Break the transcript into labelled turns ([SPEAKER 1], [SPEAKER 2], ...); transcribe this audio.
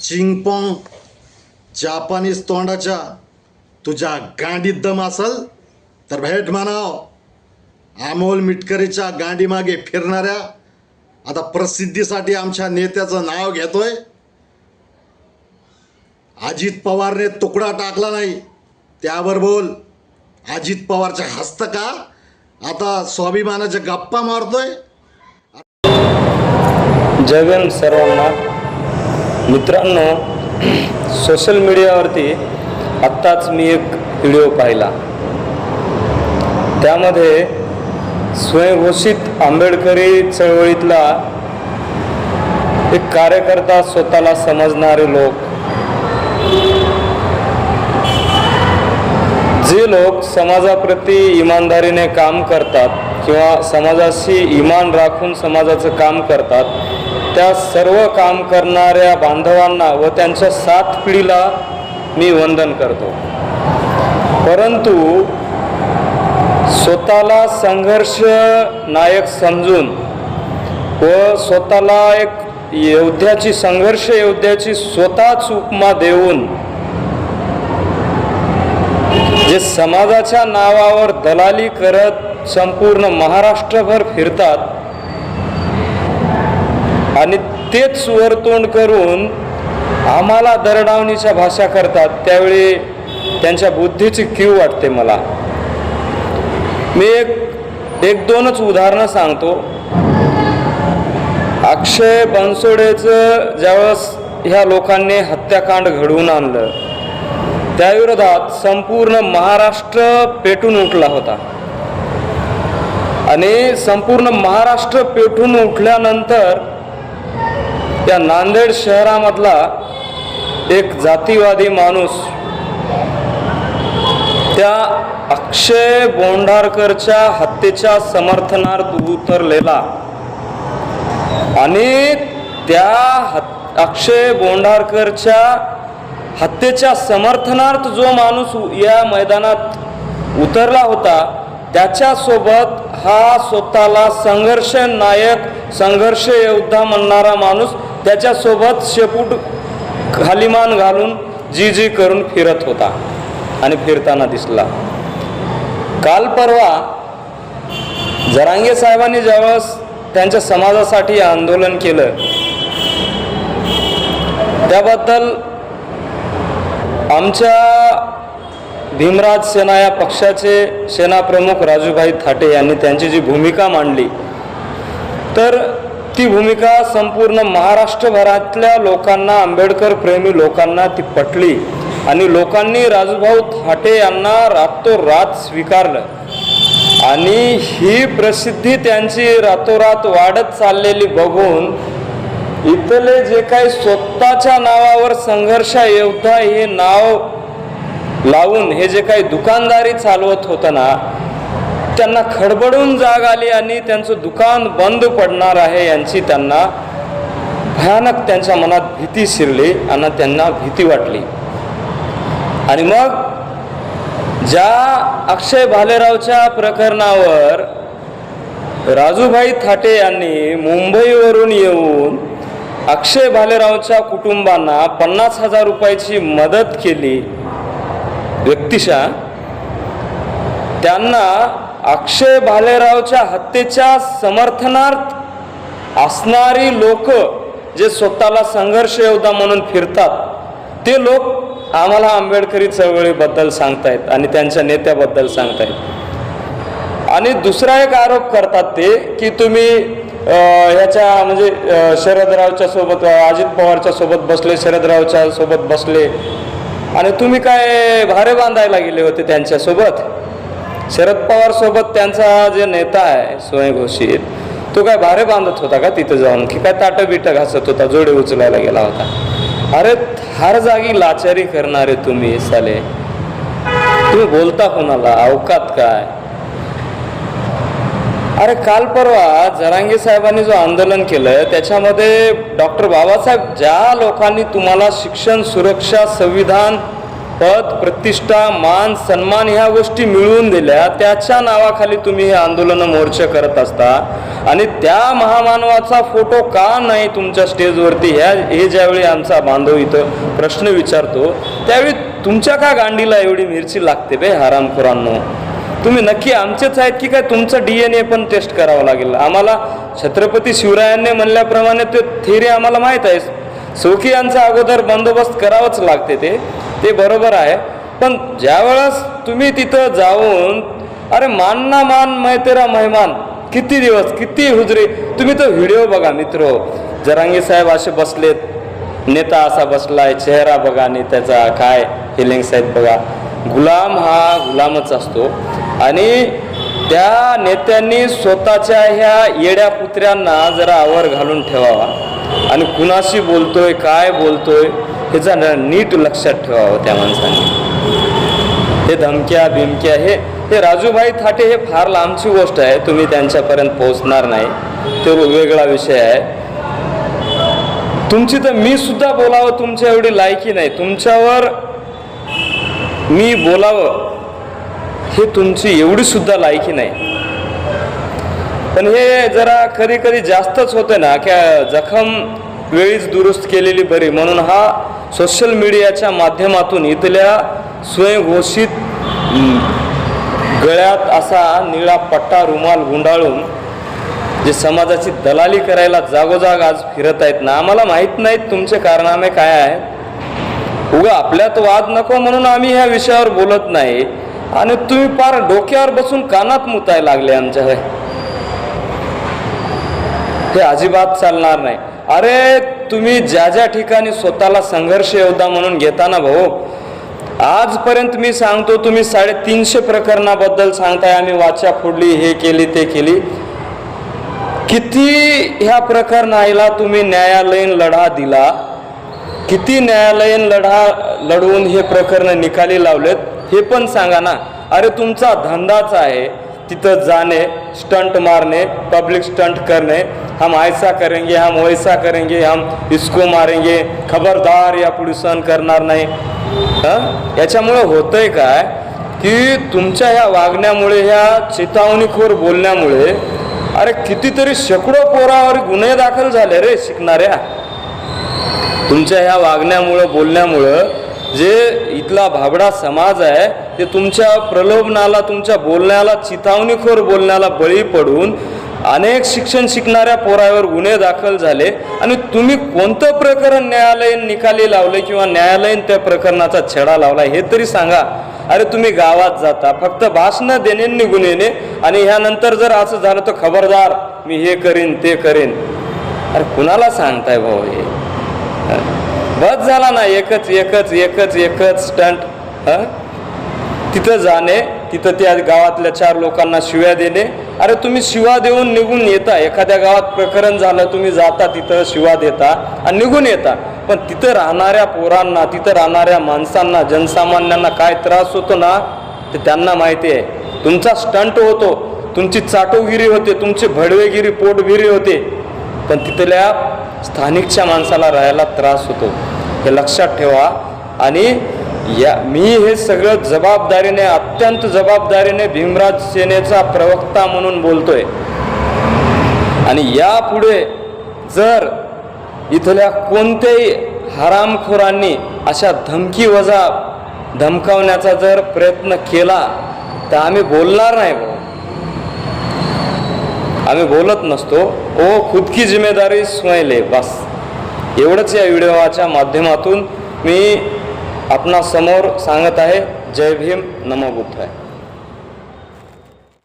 [SPEAKER 1] चिंगपॉंग Japanese तोंडाच्या तुझ्या गांडीत दम असल तर भेट म्हणाव. अमोल मिटकरीच्या गांडीमागे फिरणाऱ्या आता प्रसिद्धीसाठी आमच्या नेत्याचं नाव घेतोय. अजित पवारने तुकडा टाकला नाही. त्यावर बोल. अजित पवारच्या हस्त का? आता स्वाभिमानाच्या गप्पा मारतोय.
[SPEAKER 2] जगन सर्वांना. मित्रांनो सोशल मीडियावरती आत्ताच मी एक व्हिडिओ पाहिला. त्यामध्ये स्वयंघोषित आंबेडकरी चळवळीतला एक कार्यकर्ता स्वतःला समजणारे लोक. जे लोक समाजाप्रती इमानदारीने काम करतात किंवा समाजाशी इमान राखून समाजाचं काम करतात त्या सर्व काम करणाऱ्या बांधवांना व त्यांच्या सात पिढीला मी वंदन करतो. परंतु स्वतःला संघर्ष नायक समजून व स्वतःला एक योद्ध्याची संघर्ष योद्ध्याची स्वतःच उपमा देऊन जे समाजाच्या नावावर दलाली करत संपूर्ण महाराष्ट्रभर फिरतात आणि तेच वरतोंड करून आम्हाला दरडावणीच्या भाषा करतात त्यावेळी त्यांच्या बुद्धीची कीव वाटते मला. मी एक एक दोनच उदाहरणं सांगतो. अक्षय बनसोडेचं ज्यावेळेस ह्या लोकांनी हत्याकांड घडवून आणलं त्याविरोधात संपूर्ण महाराष्ट्र पेटून उठला होता. आणि संपूर्ण महाराष्ट्र पेटून उठल्यानंतर या नांदेड शहरामधला एक जातीवादी माणूस त्या अक्षय बोंढारकरच्या हत्येच्या समर्थनार्थ उतरलेला आणि त्या हत अक्षय बोंढारकरच्या हत्येच्या समर्थनार्थ जो माणूस या मैदानात उतरला होता त्याच्यासोबत हा स्वतःला संघर्ष नायक संघर्ष योद्धा म्हणणारा माणूस त्याच्यासोबत शेपूट खालीमान घालून जी जी करून फिरत होता आणि फिरताना दिसला. काल परवा जरांगे साहेबांनी ज्यावेळेस त्यांच्या समाजासाठी आंदोलन केलं त्याबद्दल आमच्या भीमराज सेना या पक्षाचे सेनाप्रमुख राजूभाई थाटे यांनी त्यांची जी भूमिका मांडली तर ती भूमिका संपूर्ण महाराष्ट्रभरातल्या लोकांना आंबेडकर प्रेमी लोकांना ती पटली. आणि लोकांनी राजूभाऊ थाटे यांना रातोरात स्वीकारलं. आणि ही प्रसिद्धी त्यांची रातोरात वाढत चाललेली बघून इथले जे काही स्वतःच्या नावावर संघर्ष योद्धा हे नाव लावून हे जे काही दुकानदारी चालवत होतं ना त्यांना खडबडून जाग आली आणि त्यांचं दुकान बंद पडणार आहे यांची त्यांना भयानक त्यांच्या मनात भीती शिरली आणि त्यांना भीती वाटली. आणि मग ज्या अक्षय भालेरावच्या प्रकरणावर राजूभाई थाटे यांनी मुंबईवरून येऊन अक्षय भालेरावच्या कुटुंबांना पन्नास हजार रुपयाची मदत केली. व्यक्तिशा त्यांना अक्षय भालेरावच्या हत्येच्या समर्थनार्थ असणारी लोक जे स्वतःला संघर्ष योद्धा म्हणून फिरतात ते लोक आम्हाला आंबेडकरी चळवळीबद्दल सांगतायत आणि त्यांच्या नेत्याबद्दल सांगतायत. आणि दुसरा एक आरोप करतात ते की तुम्ही ह्याच्या म्हणजे शरदरावच्या सोबत अजित पवारच्या सोबत बसले शरदरावच्या सोबत बसले. आणि तुम्ही काय भारे बांधायला गेले होते त्यांच्यासोबत? शरद पवार सोबत त्यांचा जे नेता आहे स्वयंघोषित तो काय भारे बांधत होता का तिथं जाऊन? की काय ताटं बिटं घासत होता जोडे उचलायला गेला होता? अरे हर जागी लाचारी करणारे तुम्ही साले. तुम्ही बोलता कोणाला? अवकात काय? अरे काल परवा जरांगे साहेबांनी जो आंदोलन केलं त्याच्यामध्ये डॉक्टर बाबासाहेब ज्या लोकांनी तुम्हाला शिक्षण सुरक्षा संविधान पद प्रतिष्ठा मान सन्मान ह्या गोष्टी मिळवून दिल्या त्याच्या नावाखाली तुम्ही हे आंदोलन मोर्चे करत असता. आणि त्या महामानवाचा फोटो का नाही तुमच्या स्टेजवरती? ह्या हे ज्यावेळी आमचा बांधव इथं प्रश्न विचारतो त्यावेळी तुमच्या का गांडीला एवढी मिरची लागते बे हरामखोरांनो? तुम्ही नक्की आमचेच आहेत की काय? तुमचं डी एन ए पण टेस्ट करावं लागेल. आम्हाला छत्रपती शिवरायांनी म्हणल्याप्रमाणे ते थेरी आम्हाला माहीत आहे. सौकी यांचा अगोदर बंदोबस्त करावंच लागते ते. ते बरोबर आहे. पण ज्यावेळेस तुम्ही तिथं जाऊन अरे मान ना मान मैतेरा मेहमान किती दिवस किती हुजरे तुम्ही तो व्हिडिओ बघा मित्र. जरांगी साहेब असे बसलेत नेता असा बसलाय चेहरा बघा आणि त्याचा काय हिलिंग साहेब बघा. गुलाम हा गुलामच असतो. आणि त्या नेत्यांनी स्वतःच्या ह्या येड्या पुत्र्यांना जरा आवर घालून ठेवावा. आणि कुणाशी बोलतोय काय बोलतोय हे जरा नीट लक्षात ठेवावं त्या माणसांनी. हे धमक्या बिमक्या हे हे राजूभाई थाटे हे फार लांबची गोष्ट आहे तुम्ही त्यांच्यापर्यंत पोहोचणार नाही. तो वेगळा विषय आहे. तुमची तर मी सुद्धा बोलावं तुमच्या एवढी लायकी नाही. तुमच्यावर मी बोलावं हे तुमची एवढी सुद्धा लायकी नाही. पण हे जरा कधी कधी जास्तच होते ना की जखम वेळीच दुरुस्त केलेली बरी. म्हणून हा सोशल मीडियाच्या माध्यमातून इथल्या स्वयंघोषित गळ्यात असा निळा पट्टा रुमाल गुंडाळून जे समाजाची दलाली करायला जागोजाग आज फिरत आहेत ना आम्हाला माहीत नाहीत तुमचे कारनामे काय आहेत. उगा आपल्यात वाद नको म्हणून आम्ही ह्या विषयावर बोलत नाही. आणि तुम्ही पार डोक्यावर बसून कानात मुताय लागले आमच्या हे अजिबात चालणार नाही. अरे तुम्ही ज्या ज्या ठिकाणी स्वतःला संघर्ष योद्धा म्हणून घेताना भाऊ आजपर्यंत मी सांगतो तुम्ही साडेतीनशे प्रकरणाबद्दल सांगताय आम्ही वाचा फोडली हे केली ते केली. किती ह्या प्रकरणाला तुम्ही न्यायालयीन लढा दिला? किती न्यायालयीन लढा लढवून हे प्रकरण निकाली लावलेत? हे पण सांगा ना. अरे तुमचा धंदाच आहे तिथं जाणे स्टंट मारणे पब्लिक स्टंट करणे हम ऐसा करेंगे हम वैसा करेंगे हम इसको मारेंगे। खबरदार या पुढे सहन करणार नाही. याच्यामुळे होतंय काय की तुमच्या ह्या वागण्यामुळे ह्या चेतावणीखोर बोलण्यामुळे अरे कितीतरी शेकडो पोरावर गुन्हे दाखल झाले रे शिकणाऱ्या. तुमच्या ह्या वागण्यामुळं बोलण्यामुळं जे इथला भाबडा समाज आहे ते तुमच्या प्रलोभनाला तुमच्या बोलण्याला चितावणीखोर बोलण्याला बळी पडून अनेक शिक्षण शिकणाऱ्या पोरावर गुन्हे दाखल झाले आणि तुम्ही कोणतं प्रकरण न्यायालयीन निकाली लावले किंवा न्यायालयीन त्या प्रकरणाचा छेडा लावला हे तरी सांगा. अरे तुम्ही गावात जाता फक्त भाषणं देणे गुन्हेने आणि ह्यानंतर जर असं झालं तर खबरदार मी हे करीन ते करीन. अरे कुणाला सांगताय भाऊ हे? बस झाला ना एकच एकच एकच एकच स्टंट हं? तिथं जाणे तिथं त्या गावातल्या चार लोकांना शिव्या देणे. अरे तुम्ही शिवा देऊन निघून येता. एखाद्या गावात प्रकरण झालं तुम्ही जाता तिथं शिवा देता आणि निघून येता. पण तिथं राहणाऱ्या पोरांना तिथं राहणाऱ्या माणसांना जनसामान्यांना काय त्रास होतो ना ते त्यांना माहिती आहे. तुमचा स्टंट होतो. तुमची चाटोगिरी होते. तुमची भडवेगिरी पोटगिरी होते. पण तिथल्या स्थानिकच्या माणसाला राहायला त्रास होतो. हे लक्षात ठेवा. आणि या मी हे सगळं जबाबदारीने अत्यंत जबाबदारीने भीमराज सेनेचा प्रवक्ता म्हणून बोलतोय. आणि यापुढे जर इथल्या कोणत्याही हरामखोरांनी अशा धमकी वजा धमकावण्याचा जर प्रयत्न केला तर आम्ही बोलणार नाही आम्ही बोलत नसतो. ओ खुद की जिम्मेदारी स्वयंले बस. एवढंच या व्हिडिओच्या माध्यमातून मी आपणासमोर सांगत आहे जय भीम नमो बुद्धाय.